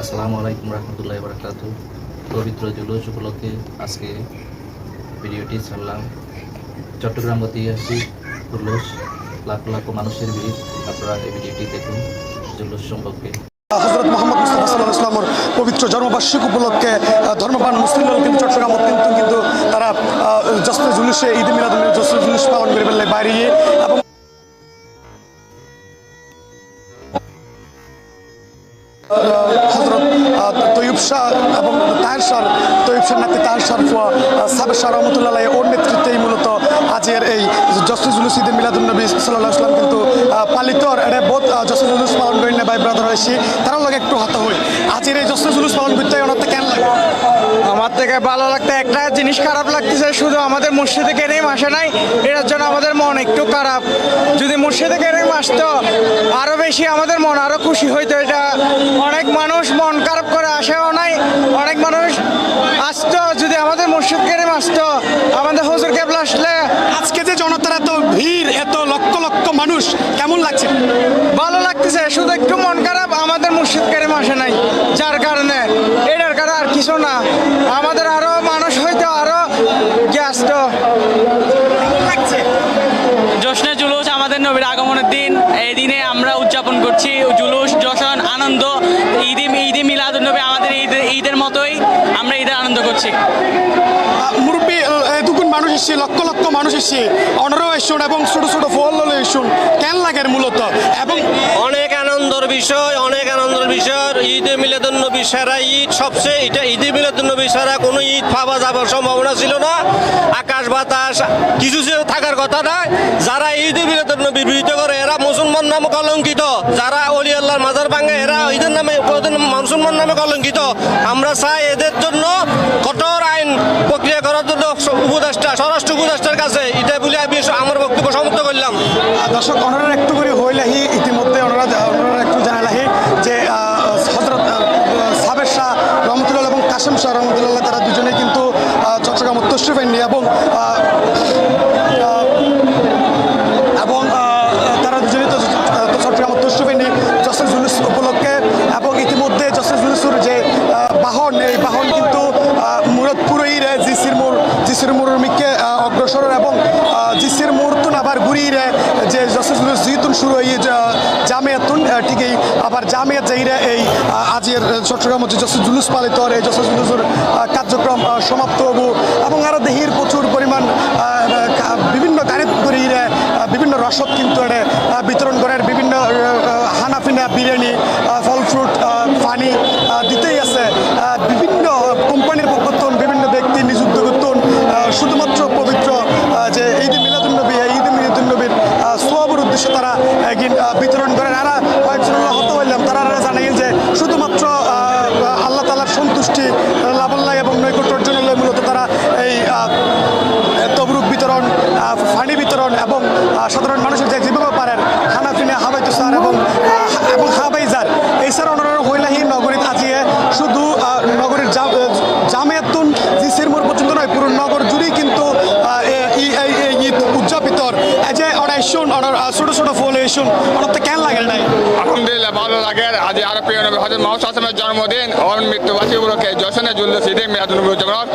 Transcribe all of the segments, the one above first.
আসসালামু আলাইকুম রহমতুল্লাহ বরকাত পবিত্র জুলুস উপলক্ষে আজকে ভিডিওটি ছাড়লাম। চট্টগ্রাম ঐতিহাসিক জুলুস, লাখ লাখ মানুষের ভিড়। আপনারা এই ভিডিওটি দেখুন জুলুস সম্পর্কে। হজরত মোহাম্মদ মুস্তাফা সাল্লাহ ইসলামর পবিত্র জন্মবার্ষিক উপলক্ষে ধর্মপ্রাণ মুসলিম কিন্তু চট্টগ্রাম কিন্তু কিন্তু তারা জসলে জুলুসে ঈদ মিলাদ জসলে জুলুস পালন করে ফেললে বাইরে এবং শাহ এবং তাহের শাহ তৈব নাতি তাহের শাহ ফুয়া সাবের শাহ রহমতুল্লাহ ওর নেতৃত্বেই মূলত আজকের এই ঈদ মিলাদুল নবী সাল্লাহ ইসলাম কিন্তু পালিত এটা বহুত জসলে জুলুস পালন করি না ভাই ব্রাদার হয়েছি। তার লগে একটু হাত হই। আজকের এই জসলে জুলুস পালন করতে ওনার কেন লাগে? আমার থেকে ভালো লাগতে একটা জিনিস খারাপ লাগতেছে, শুধু আমাদের মুর্শিদে কেরিম আসে নাই। এটার জন্য আমাদের মন একটু খারাপ। যদি মুর্শিদে কেরিম আসতো আরও বেশি আমাদের মন আরও খুশি হইতো। এটা অনেক মানুষ মন খারাপ করে আসেও নাই অনেক মানুষ আসতো যদি আমাদের মুর্শিদ কেরিম আসতো আমাদের হুজুর কেবলা আসলে আজকে যে জনতার এত ভিড় এত লক্ষ লক্ষ মানুষ কেমন লাগছে লাগতেছে শুধু একটু মন খারাপ আমাদের মুর্শিদ কেরিম আসে নাই। যার কারণে এটার কারণে আর কিছু না। আমাদের আরও মানুষ হইতো আরও কি আসতো জশ্নে জুলুস আমাদের নবীর আগমনের দিন। এই দিনে আমরা উদযাপন করছি জুলুস জশন আনন্দ ঈদে ঈদে মিলাদ নবী আমাদের ঈদ ঈদের মতোই আমরা ঈদের আনন্দ করছি। মুরব্বী মানুষ এসছে লক্ষ লক্ষ মানুষ এসছে অনারও এসুন এবং ছোট ছোট ফল এসুন। কেন লাগে মূলত? এবং অনেক আনন্দের বিষয়, অনেক আনন্দের বিষয়। ঈদে মিলাদুন নবী সেরা ঈদ, সবচেয়ে এটা ঈদে মিলাদুন নবী সেরা কোনো ঈদ পাওয়া যাবার সম্ভাবনা ছিল না। আকাশ বাতাস, কিছু থাকার কথা না, যারা ঈদে মিলাদুন নবীর বিরুদ্ধে করে, এরা মুসলমান নামে কলঙ্কিত যারা অলি আল্লাহর মাজার ভাঙে, এরা ঈদের নামে মুসলমান নামে কলঙ্কিত আমরা চাই এদের জন্য কঠোর আইন প্রক্রিয়া করার জন্য উপদেষ্টা, স্বরাষ্ট্র উপদেষ্টার কাছে এটা বলে আমি আমার বক্তব্য সমাপ্ত করলাম। দর্শক ওনারা একটু করে হইলাহি ইতিমধ্যে ওনারা ওনারা একটু জানালাহি যে হজরত সাবের শাহ রহমতুল্লাহ এবং কাশেম শাহ রহমতুল্লাহ তারা দুজনে কিন্তু চট্টগ্রাম আইননি এবং এবং তারা জুলুস উপলক্ষে এবং ইতিমধ্যে জুলুসের যে বাহন, এই বাহন কিন্তু অগ্রসর এবং জিসির মোড় আবার গুরির যে জিতুন শুরু হয়ে জামিয়াতুন ঠিকই আবার জামিয়াত জাহিরা এই আজের চট্টগ্রাম হচ্ছে জসের জুলুস পালিত এই জসের জুলুসের কার্যক্রম সমাপ্ত হব এবং আরও দেহির প্রচুর পরিমাণ বিভিন্ন গাড়ি করিয়ে বিভিন্ন রসদ কিন্তু এটা বিতরণ এসুন আহ, ছোট ছোট ফল এসুন। ওনার তো কেন লাগে নাই? আলহামদুলিল্লাহ ভালো লাগে। আজ আরও প্রিয় নবী হজরত মোহাম্মদ জন্মদিন ওর মৃত্যুবাসী উপলক্ষে যশনে জুল্লুস ঈদে মিলাদুন্নবী উদযাপন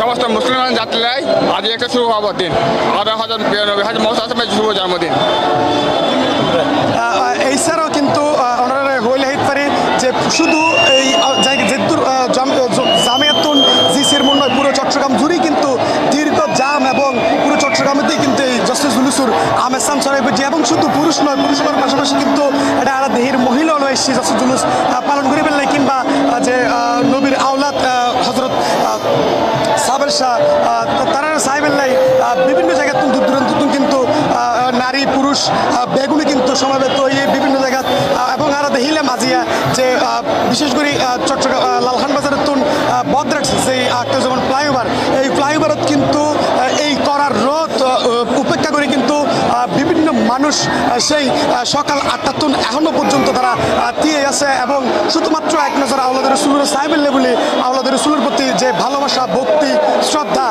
সমস্ত মুসলমান যাত্রীরাই আজ একটা শুভ হবার দিন। আমাদের হজরত প্রিয় নবী হজরত মোহাম্মদ শুভ জন্মদিন। আহ, এই ছাড়াও কিন্তু ওনারা হইলে পারে যে শুধু জুলুসুর আমেসান ছড়াই পড়ছে এবং শুধু পুরুষ নয় পুরুষের পাশাপাশি কিন্তু এটা আলাদা দেহের মহিলাও এসেছে জস্টিস জুলুস পালন করে ফেললে কিংবা যে নবীর আওলাদ হজরত সাবের শাহ তারা সাহেবেল্লাই বিভিন্ন জায়গায় দূর দূরান্ত কিন্তু নারী, পুরুষ বেগুনি কিন্তু সমাবেত হয়ে বিভিন্ন জায়গা এবং আরও দেখিলাম আজিয়া যে বিশেষ করে চট্টগ্রাম লালখান বাজারের তুন বদ রাখছে সেই একটা যেমন ফ্লাইওভার, এই ফ্লাইওভারত কিন্তু আহ, এই করার রোধ আহ, উপেক্ষা করে কিন্তু আহ, বিভিন্ন মানুষ সেই সকাল আটটা তুন এখনও পর্যন্ত তারা দিয়ে আছে এবং শুধুমাত্র এক নজর আওলাদের সুলুর সাহেবের লেবুলি আওলাদের সুলুর প্রতি যে ভালোবাসা ভক্তি শ্রদ্ধা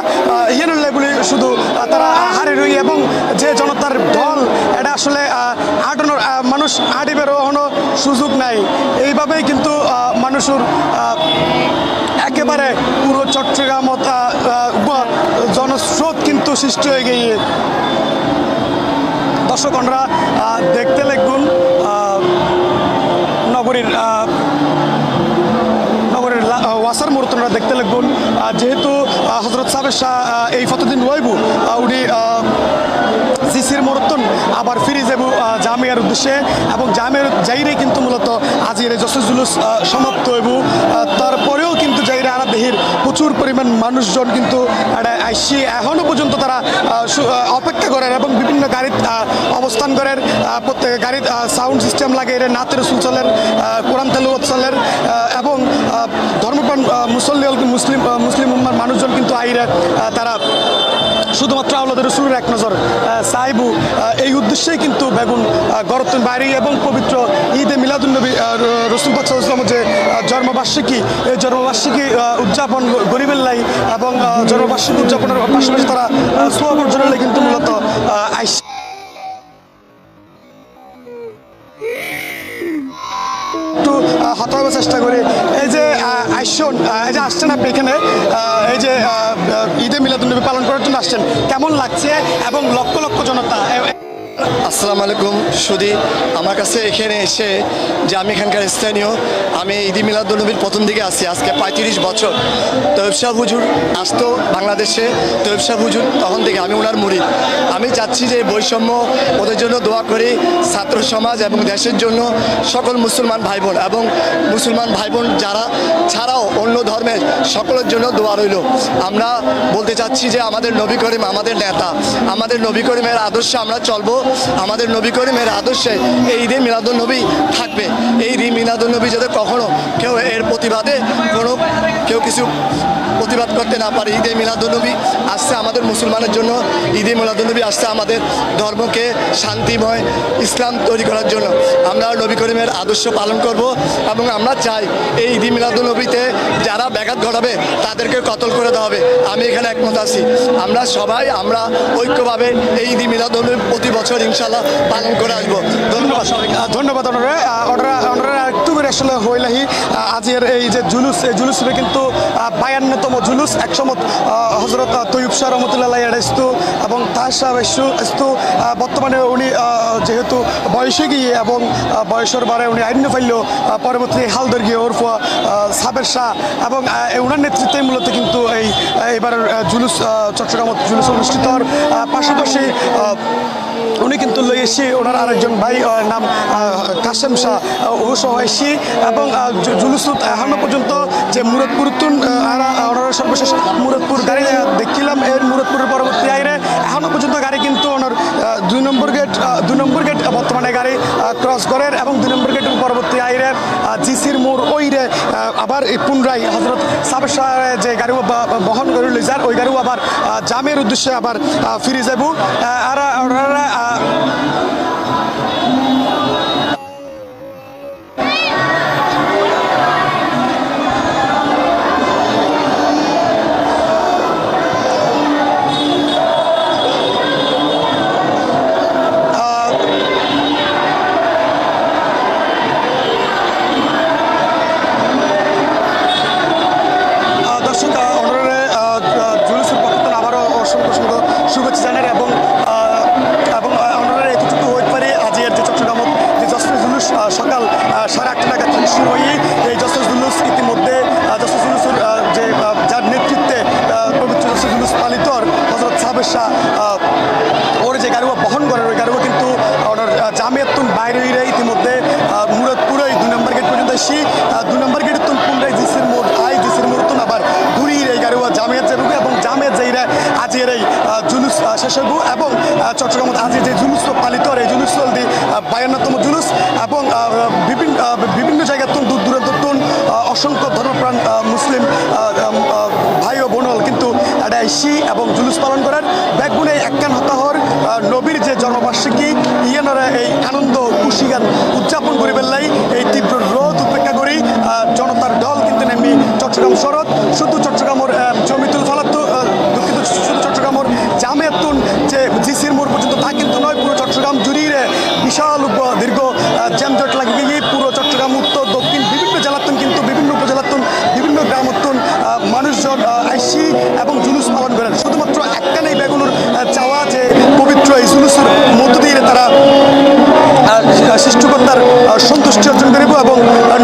ইয়েনের লেবুলি শুধু তারা হারে রই এবং যে জনতার ঢল এটা আসলে আটানোর মানুষ মানুষ আডিবেরও সুযোগ নাই। এইভাবেই কিন্তু মানুষের একেবারে পুরো আহ, জনস্রোত কিন্তু সৃষ্টি হয়ে গিয়ে দর্শক আমরা আহ, দেখতে আহ, নগরীর নগরের ওয়াসার মুহূর্ত আমরা দেখতে আহ, যেহেতু হজরত সাহেব শাহ এই ফতদিন রইবু উনি জিসির মরতন আবার ফিরে যাব জামিয়ার উদ্দেশ্যে এবং জামিয়ার যাইরে কিন্তু মূলত আজির এই যশোর জুলুস সমাপ্ত হইব। তারপরেও কিন্তু যাইরে আনা দেহির প্রচুর পরিমাণ মানুষজন কিন্তু এটা আইসি এখনও পর্যন্ত তারা সু- অপেক্ষা করেন এবং বিভিন্ন গাড়ির অবস্থান করেন। প্রত্যেক গাড়ির সাউন্ড সিস্টেম লাগে এর নাতের রসুল চলের কোরআন তেলুয়াত চলের এবং ধর্মপ্রাণ মুসল্লি মুসলিম মুসলিম উম্মার মানুষজন কিন্তু আইরা তারা শুধুমাত্র আল্লাহ রসুলের এক নজর সাহেবু উদ্দেশ্যেই কিন্তু বেগুন গরতন বাইরে এবং পবিত্র ঈদে মিলাদুলনবী রসুল পাকসালামের যে জন্মবার্ষিকী এই জন্মবার্ষিকী উদযাপন গরিবের লাই এবং জন্মবার্ষিকী উদযাপনের পাশাপাশি তারা সোয়াব অর্জনের লাই কিন্তু মূলত আইস। আহ, চেষ্টা করি। এই যে আইসন এই যে আসছেন আপনি এখানে এই যে ঈদে মিলাদুন্নবী পালন করার জন্য আসছেন কেমন লাগছে? এবং লক্ষ লক্ষ জনতা আসসালামু আলাইকুম সুদী আমার কাছে এখানে এসে যে আমি এখানকার স্থানীয়, আমি ঈদি মিলাদুলনবীর প্রথম দিকে আসি আজকে পঁয়ত্রিশ বছর। তৈব হুজুর আসতো বাংলাদেশে তৈব হুজুর তখন থেকে আমি ওনার মুড়ি আমি চাচ্ছি যে বৈষম্য, ওদের জন্য দোয়া করি, ছাত্র সমাজ এবং দেশের জন্য সকল মুসলমান ভাই বোন এবং মুসলমান ভাই বোন যারা, ছাড়াও অন্য ধর্মের সকলের জন্য দোয়া রইল। আমরা বলতে চাচ্ছি যে আমাদের নবী করিম আমাদের নেতা, আমাদের নবী করিমের আদর্শে আমরা চলবো। আমাদের নবী করিমের আদর্শে এই ঈদে মিলাদুল নবী থাকবে। এই ঈদ মিলাদুল নবী যাতে কখনো কেউ এর প্রতিবাদে কোনো কেউ কিছু প্রতিবাদ করতে না পারে। ঈদে মিলাদুলনবী আসছে আমাদের মুসলমানের জন্য। ঈদে মিলাদুলনবী আসছে আমাদের ধর্মকে শান্তিময় ইসলাম তৈরি করার জন্য। আমরা নবী করিমের আদর্শ পালন করব এবং আমরা চাই এই ঈদে মিলাদুলনবীতে যারা ব্যাঘাত ঘটাবে তাদেরকে কতল করে দেওয়া হবে। আমি এখানে একমত আছি। আমরা সবাই, আমরা ঐক্যভাবে এই ঈদে মিলাদুলনবী প্রতি বছর ইনশাল্লাহ পালন করে আসব। ধন্যবাদ ধন্যবাদ অনরে। অনরা অনরা একটু করে আসলে হইলাহি। আজের এই যে জুলুস এই জুলুস কিন্তু বায়ান্নতম জুলুস। একসমত হজরত তৈব শাহ রহমতুল্লাহ এসতু এবং তাহার এসু এসতু বর্তমানে উনি যেহেতু বয়সে গিয়ে এবং বয়সের বারে উনি আইন ফাইল পরবর্তী হালদর গিয়ে ওরফ সাবের শাহ এবং ওনার নেতৃত্বে মূলত কিন্তু এই এবারের জুলুস আহ, চট্টগ্রামত জুলুস অনুষ্ঠিত হওয়ার পাশাপাশি উনি এসি, ওনার আরেকজন ভাই নাম কাশেম শাহ ও সহ এবং জুলুসুত এখনও পর্যন্ত যে মুরতপুর তুন ওনার সর্বশেষ মুরতপুর গাড়ি দেখিলাম, এর মুরতপুরের পরবর্তী আইরে এখনও পর্যন্ত গাড়ি কিন্তু ওনার দুই নম্বর গেট দুই নম্বর গেট বর্তমানে গাড়ি ক্রস করেন এবং আবার পুনরায় হজরত সাবেক যে গাড়ি বহন করে লই যার, ওই গাড়িও আবার জামের উদ্দেশ্যে আবার ফিরে যাব আর সাবের আহ, ওর যে গাড়ুয়া বহন করে ওই গাড়ুয়া কিন্তু ওনার জামিয়াতুন বাইরে ইতিমধ্যে মুরাদপুরে দুই নম্বর গেট পর্যন্ত এসি দুই নম্বর গেটের তুন পুনরায় জিসির মোড় আই জিসির মোড় তুন আবার ঘুরিয়ে এই গাড়ুয়া জামিয়াত যাব এবং জামিয়াত যাইরা আজের এই জুলুস আহ, শেষ হইব এবং আহ, চট্টগ্রামত আজকে যে জুলুস পালিত হয়, এই জুলুস চলতি বায়ান্নতম জুলুস এবং বিভিন্ন বিভিন্ন জায়গার তুন দূর দূরান্ত তুন অসংখ্য ধর্মপ্রাণ মুসলিম এটা ইসি এবং জুলুস পালন করেন ব্যাকগুনে একখান হতাহর নবীর যে জন্মবার্ষিকী ইয়ানরা এই আনন্দ খুশি গান উদযাপন করিবেন লাই। এবং জুলুস পালন করেন। শুধুমাত্র একটা বেগুনুর চাওয়া যে পবিত্র এই জুলুসের মধ্য দিয়ে তারা সৃষ্টিকর্তার সন্তুষ্টি অর্জন করিব এবং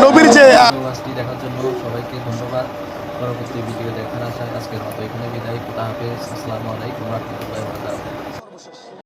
নবীর যে পরবর্তী ভিডিও দেখার আজকের মতো এখানে বিদায়। হাফেজ। আসসালামু আলাইকুম রহমতুল্লাহ